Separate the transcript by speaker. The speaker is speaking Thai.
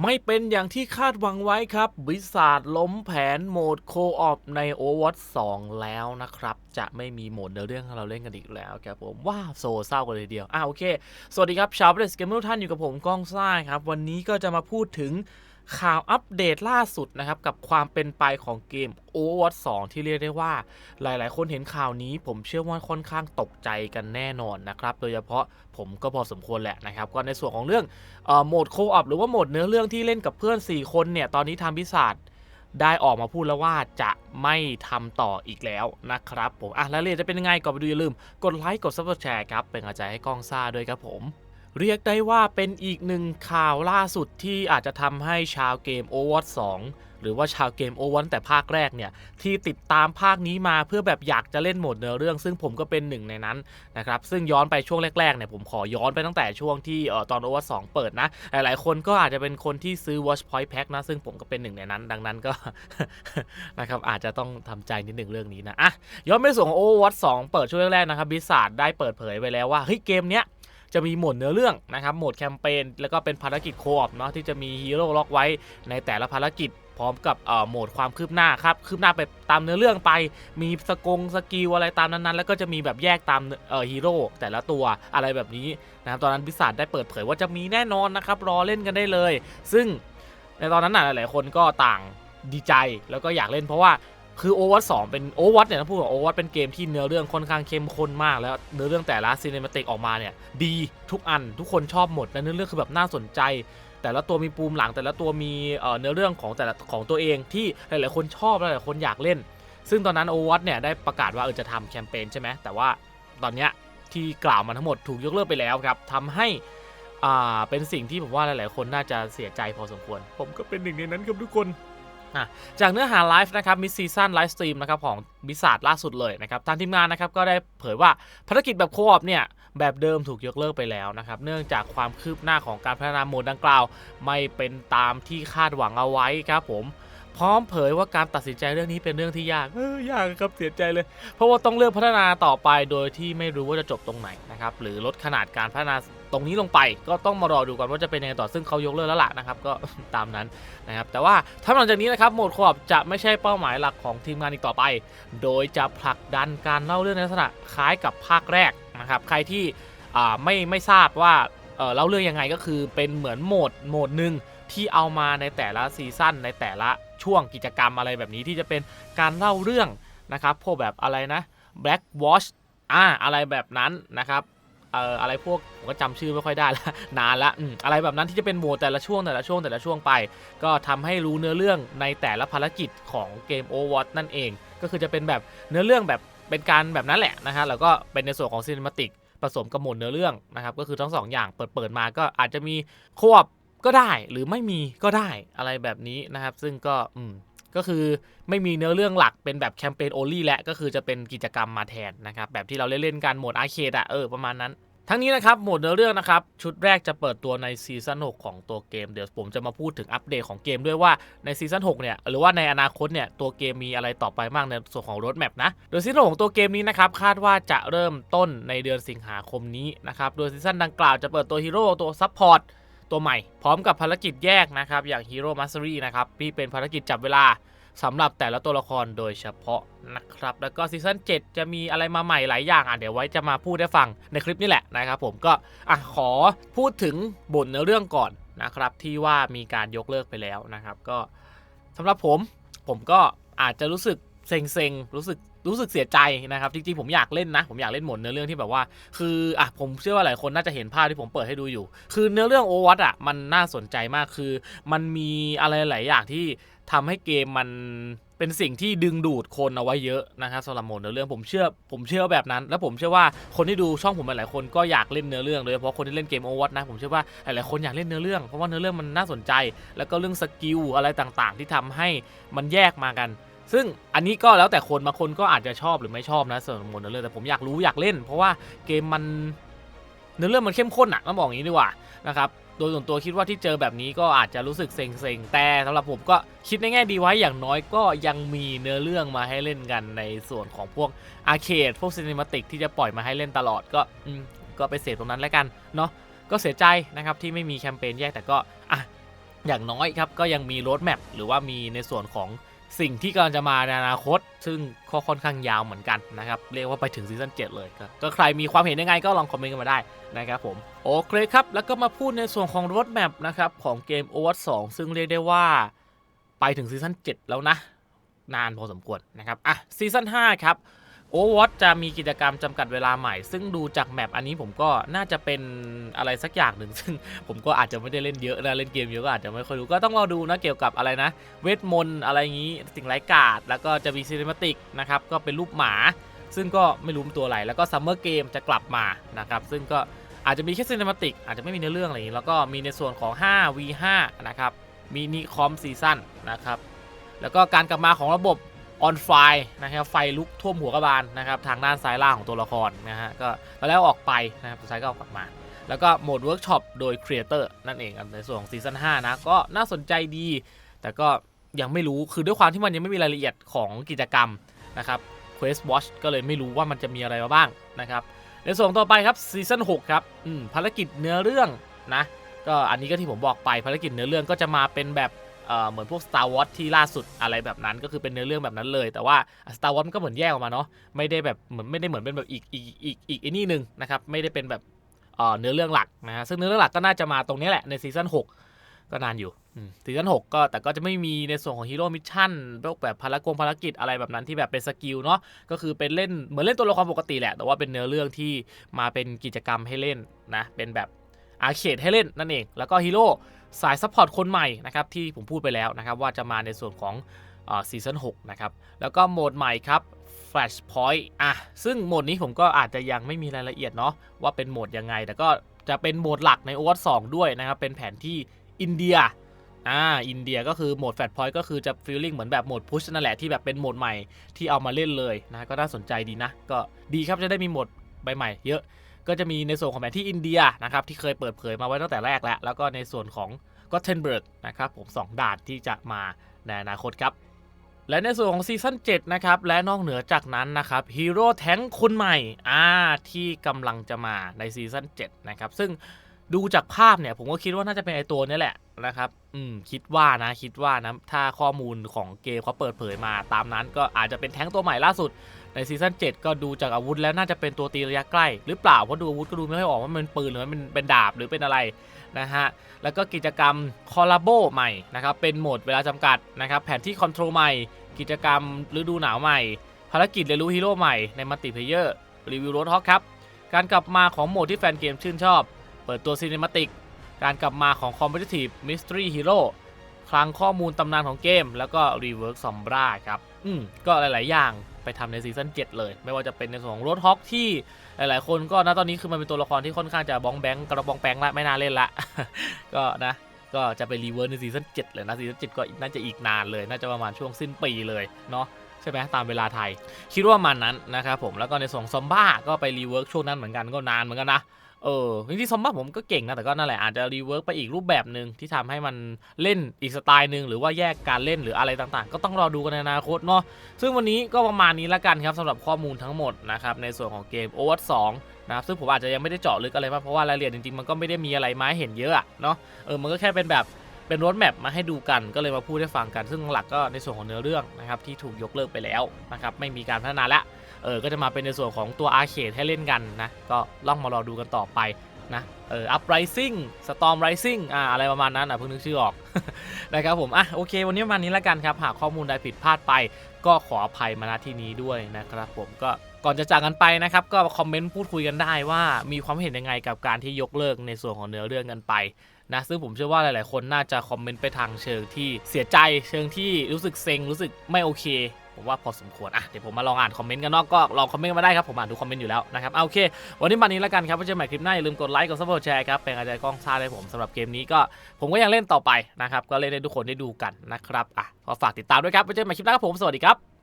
Speaker 1: ไม่เป็นอย่างที่คาดหวังไว้ครับวิสาดล้มแผนโหมดโคออฟใน Overwatch 2 แล้วนะครับ จะไม่มีโหมดเนื้อเรื่องให้เราเล่นกันอีกแล้วครับผม ว้าวโซเศร้ากันเลยเดียว อ่าโอเค สวัสดีครับ ชาวเบสเกมเมอร์ท่านอยู่กับผมก้องซ่าครับ วันนี้ก็จะมาพูดถึง ข่าวอัปเดตล่าสุดนะครับ กับความเป็นไปของเกม Overwatch 2 ที่เรียกได้ว่า หลายๆ คนเห็นข่าวนี้ผมเชื่อว่าค่อนข้างตกใจกันแน่นอนนะครับ โดยเฉพาะผมก็พอสมควรแหละนะครับ ก็ในส่วนของเรื่องออโหมดโคออฟหรือว่าโหมดเนื้อเรื่องที่เล่นกับเพื่อน 4 คนเนี่ย ตอนนี้ทางพิศาจได้ออกมาพูดแล้วว่าจะไม่ทำต่ออีกแล้วนะครับผมอะรายละเอียดจะเป็นยังไงก่อนไปดูอย่าลืม กดไลค์กดซับสไครต์ครับเป็นกำลังใจให้กล้องซ่าด้วยครับผม เรียกได้ว่าเป็นอีกหนึ่งข่าวล่าสุดที่อาจจะทำให้ชาวเกม Overwatch 2 หรือว่าชาวเกม Overwatch แต่ภาคแรกเนี่ย ที่ติดตามภาคนี้มาเพื่อแบบอยากจะเล่นโหมดเนื้อเรื่อง ซึ่งผมก็เป็นหนึ่งในนั้นนะครับ ซึ่งย้อนไปช่วงแรกๆเนี่ยผมขอย้อนไปตั้งแต่ช่วงที่ออตอน Overwatch 2 เปิดนะ หลายๆคนก็อาจจะเป็นคนที่ซื้อ Watch Point Pack นะ ซึ่งผมก็เป็นหนึ่งในนั้น ดังนั้นก็นะครับอาจจะต้องทำใจนิดหนึ่งเรื่องนี้นะอะย้อนไปส่วนของ Overwatch 2 เปิดช่วงแรกๆนะครับบิสซาร์ดได้เปิดเผยไปแล้วว่าเฮ้ยเกมเนี้ย จะมีโหมดเนื้อเรื่องนะครับโหมดแคมเปญแล้วก็เป็นภารกิจโคออฟเนาะที่จะมีฮีโร่ล็อกไว้ในแต่ละภารกิจพร้อมกับโหมดความคืบหน้าครับคืบหน้าไปตามเนื้อเรื่องไป มีสกงสกิลอะไรตามนั้นๆ แล้วก็จะมีแบบแยกตามเอ่อฮีโร่แต่ละตัวอะไรแบบนี้นะครับตอนนั้นพิศาจได้เปิดเผยว่าจะมีแน่นอนนะครับรอเล่นกันได้เลย ซึ่งในตอนนั้นหลายๆคนก็ต่างดีใจแล้วก็อยากเล่นเพราะว่า คือโอวัตสองเป็นโอวัตเนี่ยถ้าพูดถึงโอวัตเป็นเกมที่เนื้อเรื่องค่อนข้างเข้มข้นมากแล้วเนื้อเรื่องแต่ละซีเนมาติกออกมาเนี่ยดีทุกอันทุกคนชอบหมดและเนื้อเรื่องคือแบบน่าสนใจ แต่ละตัวมีปูมหลังแต่ละตัวมีเนื้อเรื่องของแต่ละของตัวเองที่หลายๆคนชอบและหลายๆคนอยากเล่น ซึ่งตอนนั้นโอวัตเนี่ยได้ประกาศว่าเออจะทำแคมเปญใช่ไหมแต่ว่าตอนเนี้ยที่กล่าวมาทั้งหมดถูกยกเลิกไปแล้วครับทำให้อ่าเป็นสิ่งที่ผมว่าหลาย ๆ คนน่าจะเสียใจพอสมควร ผมก็เป็นหนึ่งในนั้นครับทุกคน จากเนื้อหาไลฟ์นะครับมิสซีซั่นไลฟ์สตรีมนะครับของบิสาดล่าสุดเลยนะครับทางทีมงานนะครับก็ได้เผยว่าภารกิจแบบโคออเนี่ยแบบเดิมถูกยกเลิกไปแล้วนะครับเนื่องจากความคืบหน้าของการพัฒนาโหมดดังกล่าว ไม่เป็นตามที่คาดหวังเอาไว้ครับผม พร้อมเผยว่าการตัดสินใจเรื่องนี้เป็นเรื่องที่ยากเออยากครับเสียใจเลย เพราะว่าต้องเลือกพัฒนาต่อไปโดยที่ไม่รู้ว่าจะจบตรงไหนนะครับหรือลดขนาดการพัฒนาตรงนี้ลงไป ก็ต้องมารอดูกันว่าจะเป็นยังไงต่อซึ่งเขายกเลิกแล้วล่ะนะครับก็ตามนั้นนะครับแต่ว่าถ้าหลังจากนี้นะครับโหมดคออบจะไม่ใช่เป้าหมายหลักของทีมงานอีกต่อไป โดยจะผลักดันการเล่าเรื่องในลักษณะคล้ายกับภาคแรกนะครับใครที่ไม่ไม่ทราบว่าเอ่อเล่าเรื่องยังไงก็คือเป็นเหมือนโหมดโหมดหนึ่งที่เอามาในแต่ละซีซั่นในแต่ละ ช่วงกิจกรรมอะไรแบบนี้ที่จะเป็นการเล่าเรื่องนะครับพวกแบบอะไรนะ Black Watch อ่าอะไรแบบนั้นนะครับเอ่ออะไรพวกผมก็จำชื่อไม่ค่อยได้ละนานละออะไรแบบนั้นที่จะเป็นโหมดแต่ละช่วงแต่ละช่วงแต่ละช่วงไป ก็ทำให้รู้เนื้อเรื่องในแต่ละภารกิจของเกม Overwatch นั่นเอง ก็คือจะเป็นแบบเนื้อเรื่องแบบเป็นการแบบนั้นแหละนะฮะแล้วก็เป็นในส่วนของซีนิมาติกผสมกับหมดเนื้อเรื่องนะครับก็คือทั้งสองอย่างเปิดเปิดมาก็อาจจะมีควบ ก็ได้หรือไม่มีก็ได้อะไรแบบนี้นะครับ ซึ่งก็อืมก็คือไม่มีเนื้อเรื่องหลักเป็นแบบแคมเปญโอลี่แหละก็คือจะเป็นกิจกรรมมาแทนนะครับ แบบที่เราเล่นๆกันโหมดอาร์เคดอะเออประมาณนั้นทั้งนี้นะครับโหมดเนื้อเรื่องนะครับ ชุดแรกจะเปิดตัวในซีซั่น6ของตัวเกม เดี๋ยวผมจะมาพูดถึงอัปเดตของเกมด้วยว่าในซีซั่น6เนี่ยหรือว่าในอนาคตเนี่ยตัวเกมมีอะไรต่อไปบ้างในส่วนของรถแมพนะ โดยซีซั่นของตัวเกมนี้นะครับคาดว่าจะเริ่มต้นในเดือนสิงหาคมนี้นะครับโดยซีซั่นดังกล่าวจะเปิดตัวฮีโร่ตัวซัพพอร์ต ตัวใหม่ พร้อมกับภารกิจแยกนะครับ อย่างฮีโร่มาสเตอรี่นะครับที่เป็นภารกิจจับเวลาสำหรับแต่ละตัวละครโดยเฉพาะนะครับ แล้วก็ซีซั่น7 จะมีอะไรมาใหม่หลายอย่างอะเดี๋ยวไว้จะมาพูดให้ฟังในคลิปนี้แหละนะครับผมก็อะขอพูดถึงบทเนื้อเรื่องก่อนนะครับ ที่ว่ามีการยกเลิกไปแล้วนะครับ ก็สำหรับผมผมก็อาจจะรู้สึกเซ็งๆ รู้สึก รู้สึกเสียใจนะครับจริงๆผมอยากเล่นนะ ผมอยากเล่นหมดเนื้อเรื่องที่แบบว่า คืออะผมเชื่อว่าหลายคนน่าจะเห็นภาพที่ผมเปิดให้ดูอยู่ คือเนื้อเรื่องโอวัตอะมันน่าสนใจมากคือ มันมีอะไรหลายอย่างที่ทำให้เกมมันเป็นสิ่งที่ดึงดูดคนเอาไว้เยอะนะครับสำหรับโหมดเนื้อเรื่องผมเชื่อผมเชื่อแบบนั้น แล้วผมเชื่อว่าคนที่ดูช่องผมหลายคนก็อยากเล่นเนื้อเรื่องโดยเฉพาะคนที่เล่นเกมโอวัตนะผมเชื่อว่าหลายๆคนอยากเล่นเนื้อเรื่องเพราะว่าเนื้อเรื่องมันน่าสนใจ แล้วก็เรื่องสกิลอะไรต่างๆ ที่ทำให้มันแยกมากัน ซึ่งอันนี้ก็แล้วแต่คนบางคนก็อาจจะชอบหรือไม่ชอบนะส่วนหมดเนื้อเรื่องแต่ผมอยากรู้อยากเล่น เพราะว่าเกมมันเนื้อเรื่องมันเข้มข้นอะต้องบอกอย่างนี้ดีกว่านะครับโดยส่วนตัวคิดว่าที่เจอแบบนี้ก็อาจจะรู้สึกเซ็งๆ แต่สำหรับผมก็คิดในแง่ดีไว้อย่างน้อยก็ยังมีเนื้อเรื่องมาให้เล่นกันในส่วนของพวกอาร์เคดพวกซีนิมาติกที่จะปล่อยมาให้เล่นตลอดก็อืมก็ไปเสพตรงนั้นแล้วกันเนาะก็เสียใจนะครับที่ไม่มีแคมเปญแยกแต่ก็อะอย่างน้อยครับก็ยังมีโรดแมปหรือว่ามีในส่วนของ สิ่งที่กำลังจะมาในอนาคต ซึ่งก็ค่อนข้างยาวเหมือนกันนะครับ เรียกว่าไปถึงซีซั่น7เลยก็ใครมีความเห็นยังไงก็ลองคอมเมนต์กันมาได้นะครับผม โอเคครับ แล้วก็มาพูดในส่วนของรถแมปนะครับ ของเกม o v e r 2ซึ่งเรียกได้ว่าไปถึงซีซั่น7แล้วนะ นานพอสมควรนะครับ อะซีซั่น5ครับ Overwatch จะมีกิจกรรมจำกัดเวลาใหม่ ซึ่งดูจากแมปอันนี้ผมก็น่าจะเป็นอะไรสักอย่างหนึ่ง ซึ่งผมก็อาจจะไม่ได้เล่นเยอะนะ เล่นเกมเยอะก็อาจจะไม่ค่อยรู้ ก็ต้องรอดูนะเกี่ยวกับอะไรนะ เวทมนต์อะไรอย่างนี้ สิ่งไร้กาด แล้วก็จะมีซีนิมติกนะครับ ก็เป็นรูปหมา ซึ่งก็ไม่รู้ตัวอะไร แล้วก็ซัมเมอร์เกมจะกลับมานะครับ ซึ่งก็อาจจะมีแค่ซีนิมติกอาจจะไม่มีเนื้อเรื่องอะไรอย่างนี้ แล้วก็มีในส่วนของ 5v5 นะครับมินิคอมซีซั่นนะครับ แล้วก็การกลับมาของระบบ ออนไฟนะครับไฟลุกท่วมหัวกระบาลนะครับทางด้านซ้ายล่างของตัวละครนะฮะก็ตอนแรกออกไปนะครับสุดท้ายก็ออกกลับมาแล้วก็โหมดเวิร์กช็อปโดยครีเอเตอร์นั่นเองในส่วนของซีซั่น5นะก็น่าสนใจดี แต่ก็ยังไม่รู้คือด้วยความที่มันยังไม่มีรายละเอียดของกิจกรรมนะครับ Quest Watch ก็เลยไม่รู้ว่ามันจะมีอะไรมาบ้างนะครับในส่วนต่อไปครับซีซั่น6ครับอืมภารกิจเนื้อเรื่องนะก็อันนี้ก็ที่ผมบอกไปภารกิจเนื้อเรื่องก็จะมาเป็นแบบ เหมือนพวก Star Wars ที่ล่าสุดอะไรแบบนั้น ก็คือเป็นเนื้อเรื่องแบบนั้นเลย แต่ว่า Star Wars มันก็เหมือนแยกออกมาเนาะไม่ได้แบบเหมือนไม่ได้เหมือนเป็นแบบอีกอีกอีกอีกไอ้นี่หนึ่งนะครับไม่ได้เป็นแบบเนื้อเรื่องหลักนะฮะซึ่งเนื้อเรื่องหลักก็น่าจะมาตรงนี้แหละในซีซั่น6ก็นานอยู่ซีซั่น6ก็แต่ก็จะไม่มีในส่วนของฮีโร่มิชชั่นพวกแบบภารกงภารกิจอะไรแบบนั้นที่แบบเป็นสกิลเนาะก็คือเป็นเล่นเหมือนเล่นตัวละครปกติแหละ แต่ว่าเป็นเนื้อเรื่องที่มาเป็นกิจกรรมให้เล่นนะเป็นแบบ อาร์เคดให้เล่นนั่นเอง แล้วก็ฮีโร่สายซัพพอร์ตคนใหม่นะครับที่ผมพูดไปแล้วนะครับว่าจะมาในส่วนของซีซั่น6นะครับ แล้วก็โหมดใหม่ครับ Flashpoint อะ ซึ่งโหมดนี้ผมก็อาจจะยังไม่มีรายละเอียดเนาะว่าเป็นโหมดยังไง แต่ก็จะเป็นโหมดหลักใน Overwatch 2ด้วยนะครับ เป็นแผนที่อินเดีย อ่า อินเดียก็คือโหมด Flashpoint ก็คือจะฟีลลิ่งเหมือนแบบโหมดพุชนั่นแหละที่แบบเป็นโหมดใหม่ที่เอามาเล่นเลยนะ ก็น่าสนใจดีนะ ก็ดีครับจะได้มีโหมดใบใหม่เยอะ ก็จะมีในส่วนของแผนที่อินเดียนะครับที่เคยเปิดเผยมาไว้ตั้งแต่แรกแล้ว แล้วก็ในส่วนของก็เทนเบิร์กนะครับผม 2ด่านที่จะมาในอนาคตครับและในส่วนของซีซั่น7นะครับ และนอกเหนือจากนั้นนะครับฮีโร่แท้งคนใหม่อ่าที่กำลังจะมาในซีซั่น7นะครับ ซึ่งดูจากภาพเนี่ยผมก็คิดว่าน่าจะเป็นไอตัวนี้แหละนะครับ อืม คิดว่านะ คิดว่านะ ถ้าข้อมูลของเกมเขาเปิดเผยมาตามนั้นก็อาจจะเป็นแท้งตัวใหม่ล่าสุด ในซีซั่น7ก็ดูจากอาวุธแล้วน่าจะเป็นตัวตีระยะใกล้ หรือเปล่าเพราะดูอาวุธก็ดูไม่ค่อยออกว่ามันเป็นปืนหรือมันเป็นดาบหรือเป็นอะไรนะฮะแล้วก็กิจกรรมคอลลาโบใหม่นะครับเป็นโหมดเวลาจำกัดนะครับแผนที่คอนโทรลใหม่ กิจกรรมฤดูหนาวใหม่ ภารกิจเรียนรู้ฮีโร่ใหม่ในมัลติเพเยอร์รีวิวรถฮอกครับการกลับมาของโหมดที่แฟนเกมชื่นชอบ เปิดตัวซีนิมาติกการกลับมาของ Competitive Mystery Hero คลังข้อมูลตำนานของเกม แล้วก็ Rework Sombra ครับ อืม ก็หลาย ๆ อย่าง ไปทำในซีซั่น7เลย ไม่ว่าจะเป็นในส่วนของรถฮอกที่หลาย ๆ คนก็นะตอนนี้คือมันเป็นตัวละครที่ค่อนข้างจะบ้องแบงกระบองแปงละไม่น่าเล่นละก็นะก็จะไปรีเวิร์สในซีซั่น7เลยนะซีซั่น7ก็น่าจะอีกนานเลย น่าจะประมาณช่วงสิ้นปีเลยเนาะ ใช่ไหมตามเวลาไทย คิดว่ามันนั้นนะครับผมแล้วก็ในส่วนซอมบ้าก็ไปรีเวิร์กช่วงนั้นเหมือนกันก็นานเหมือนกันนะเออจริงๆซอมบ้าผมก็เก่งนะ แต่ก็นั่นแหละอาจจะรีเวิร์กไปอีกรูปแบบหนึ่งที่ทำให้มันเล่นอีกสไตล์หนึ่งหรือว่าแยกการเล่นหรืออะไรต่างๆ ก็ต้องรอดูกันในอนาคตเนาะซึ่งวันนี้ก็ประมาณนี้ละกันครับสำหรับข้อมูลทั้งหมดนะครับในส่วนของเกม o v e r 2นะครับซึ่งผมอาจจะยังไม่ได้เจาะลึกอะไรมากเพราะว่ารายละเอียดจริงๆมันก็ไม่ได้มีอะไรมาให้เห็นเยอะเนาะเออมันก็แค่เป็นแบบ เป็นรถแมปมาให้ดูกันก็เลยมาพูดให้ฟังกัน ซึ่งหลักก็ในส่วนของเนื้อเรื่องนะครับที่ถูกยกเลิกไปแล้วนะครับไม่มีการพัฒนาล้วเออก็จะมาเป็นในส่วนของตัวอาร์เคดให้เล่นกันนะก็ล่องมารอดูกันต่อไปนะเออ uprising storm rising อ่าอะไรประมาณนั้นอะเพิ่งนึกชื่อออกนะครับผมอะโอเค วันนี้ประมาณนี้แล้วกันครับ หากข้อมูลใดผิดพลาดไป ก็ขออภัยมาณที่นี้ด้วยนะครับผมก็ก่อนจะจากกันไปนะครับ ก็คอมเมนต์พูดคุยกันได้ว่ามีความเห็นยังไงกับการที่ยกเลิกในส่วนของเนื้อเรื่องกันไป นะซึ่งผมเชื่อว่าหลาย ๆ คนน่าจะคอมเมนต์ไปทางเชิงที่เสียใจเชิงที่รู้สึกเซ็งรู้สึกไม่โอเคผมว่าพอสมควร อะ เดี๋ยวผมมาลองอ่านคอมเมนต์กันนอกก็ลองคอมเมนต์มาได้ครับ ผมอ่านทุกคอมเมนต์อยู่แล้วนะครับเอาโอเค วันนี้มานี้แล้วกันครับไว้เจอกันใหม่คลิปหน้าอย่าลืมกดไลค์ กดซับสไครต์แชร์ครับ เป็นกำลังใจกล้องซ่าให้ผมสำหรับเกมนี้ก็ ผมก็ยังเล่นต่อไปนะครับ ก็เล่นให้ทุกคนได้ดูกันนะครับ อะก็ฝากติดตามด้วยครับไว้เจอกันใหม่คลิปหน้าครับผม สวัสดีครับ